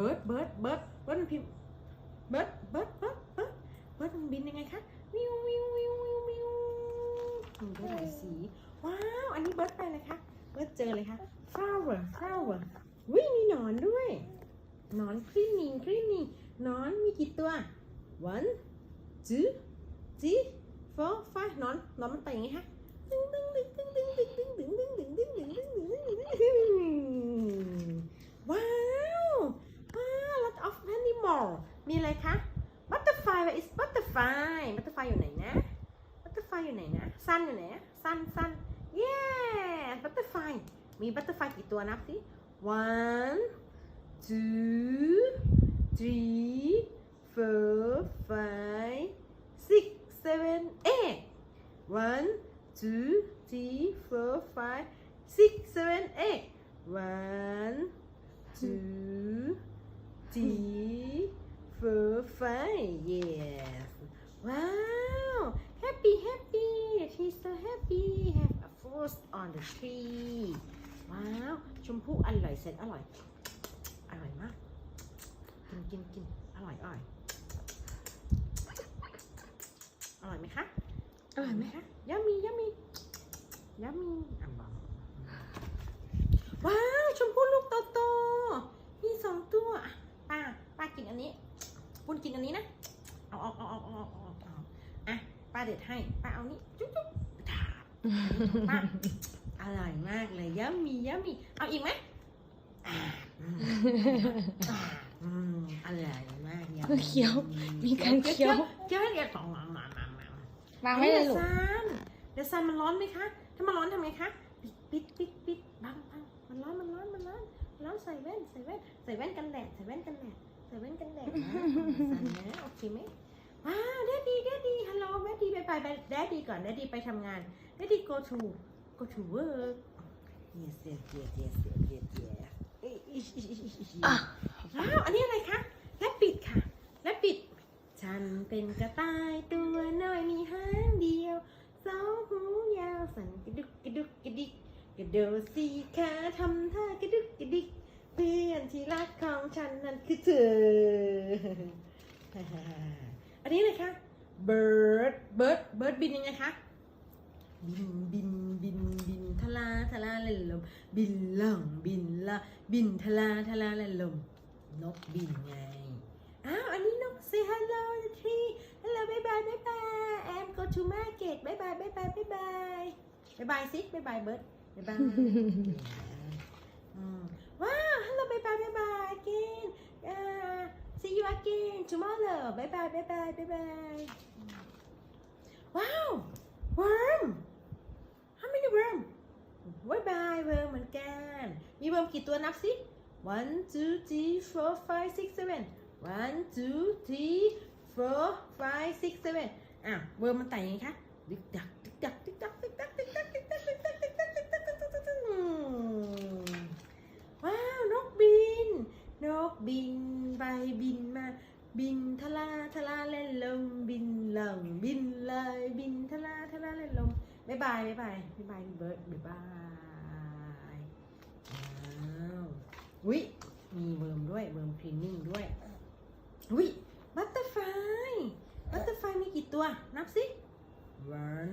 เบิร์ดเบิร์ดเบิร์ดเบิร์ดมันพิมพ์เบิร์ดเบิร์ดเบิร์ดเบิร์ดเบิร์ดมันบินยังไงคะวิววิววิววิววิวมีเบิร์ดหลายสี ว้าว อันนี้เบิร์ดไปเลยคะเบิร์ดเจอเลยคะ flower flower วิมีหนอนด้วยหนอนคลีนนิ่งคลีนนิ่งหนอนมีกี่ตัว one two three four five หนอนหนอนมันไปยังไงคะดึงดึงดึงดึงดึงดึงดึงดึงดึง butterfly อยู่ไหนนะ sun อยู่ไหนนะ sun sun yeah, butterfly. มี butterfly กี่ตัวนับสิ one, two, three, four, five, six, seven, eight. One, two, three, four, five, six, seven, eight. One, two, three, four, five. Yeah. ฟรี ว้าว ชมพู่อร่อยเสร็จอร่อย อร่อยมาก กินกินกินอร่อยอร่อย อร่อยไหมคะ อร่อยไหมคะยัมมียัมมียัมมีอะบอกว้าว ชมพู่ลูกโตโตมีสองตัวป้าป้ากินอันนี้ปุณกินอันนี้นะ เอาออกเอาออกเอาออกเอาออกอะป้าเด็ดให้ ป้าเอานี้จุ๊บจุ๊บป้า อร่อยมากเลยยามียามีเอาอีกไหมอ่าอืมอ่าอืมอร่อยมากยาเคี้ยว มีการเคี้ยวเคี้ยวให้เรียบสองมามามามาวางไว้เลยลูกเดซันเดซันมันร้อนไหมคะ ถ้ามันร้อนทำไงคะปิดปิดปิดปิดบังบังมันร้อนมันร้อนมันร้อนมันร้อนใส่แว่นใส่แว่นใส่แว่นกันแดดใส่แว่นกันแดดใส่แว่นกันแดดนะซันนะโอเคไหมว้าวแดดดี้แดดดี้ฮัลโหลแดดดี้ไปไปไปแดดดี้ก่อนแดดดี้ไปทำงานแดดดี้ go to go to work yes yes yes yes yes yes yes เอ้ยอิอิอิอิอิอิอะว้าวอันนี้อะไรคะแรปปิดค่ะแรปปิด ฉันเป็นกระต่ายตัวน้อยมีหางเดียวสองหูยาวสั่นกระดุกกระดุกกระดิกกระโดดสี่ขาทำท่ากระดุกกระดิกเพื่อนที่รักของฉันนั่นคือเธอ อันนี้เลยคะ bird bird bird บินยังไงคะ บินบินบินบิน ทะลาทะลาเล่นลม บินล่องบินละบินทะลาทะลาเล่นลม นกบินไง อ้าว อันนี้นก say hello the tree hello bye bye bye bye and go to market bye bye bye bye bye bye bye bye สิ bye bye bird bye bye ว้าว hello bye bye bye bye again uh, see you again tomorrow bye bye bye bye bye bye ว้าว worm how many worm bye bye worm เหมือนกัน มี worm กี่ตัวนับสิ one two three four five six seven one two three four five six seven อะ worm มันไต่ยังไงคะดึกดักดึกดักดึกดักดึกดักดึกดักดึกดักดึกดักดึกดักดึกดักดึกดักดึกดักว้าวนกบิน นกบินไปบินมา บินทะลาทะลาเล่นลมบินลังบินเลยบินทะลาทะลาเล่นลมบ๊ายบายบ๊ายบายบ๊ายบายเบิร์ดบ๊ายบายว้าว วิ มีเวิร์มด้วย เวิร์มคลีนนิ่งด้วย วิบัตเตอร์ไฟบัตเตอร์ไฟมีกี่ตัว นับสิ one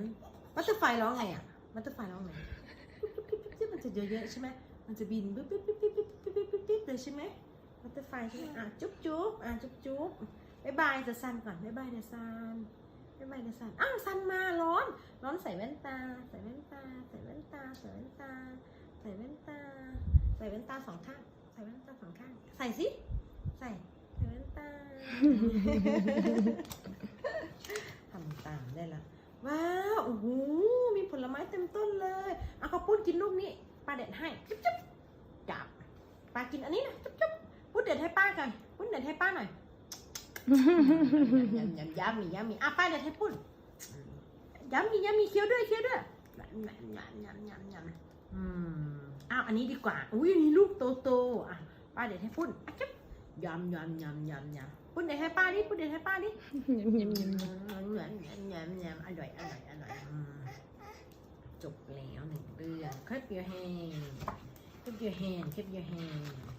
บัตเตอร์ไฟร้องไงอะ บัตเตอร์ไฟร้องไงมันจะเยอะๆใช่ไหมมันจะบินปุ๊บปุ๊บปุ๊บปุ๊บปุ๊บปุ๊บปุ๊บปุ๊บเลยใช่ไหมบัตเตอร์ไฟใช่ไหมอะจุ๊บจุ๊บอะจุ๊บจุ๊บบายบายเดอะซันก่อนบายบายเดอะซันบายบายเดอะซันอ้าวซันมาร้อน ร้อนใส่แว่นตา ใส่แว่นตา ใส่แว่นตา ใส่แว่นตา ใส่แว่นตา ใส่แว่นตาสองข้าง ใส่แว่นตาสองข้าง ใส่สิ ใส่ ใส่แว่นตา ทำตามได้ละ ว้าว โอ้โห มีผลไม้เต็มต้นเลย เอาข้าวปุ้นกินลูกนี้ ป้าเด็ดให้ จุ๊บจุ๊บจับป้ากินอันนี้นะ จุ๊บจุ๊บปุ้นเด็ดให้ป้าก่อนปุ้นเด็ดให้ป้าหน่อยยำยำยำมียำมีอะป้าเด็ดให้ปุ้นยำมียำมีเคี้ยวด้วยเคี้ยวด้วยยำยำยำยำยำยำอืม อ้าวอันนี้ดีกว่า อุ้ยนี่ลูกโตโตๆอะป้าเด็ดให้ปุ้นอะจุ๊บยำยำยำยำยำปุ้นเด็ดให้ป้าดิปุ้นเด็ดให้ป้าดิยำยำยำยำยำยำยำยำอร่อยอร่อยอร่อยจบแล้วหนึ่งเรื่อง clap your hand clap your hand clap your hand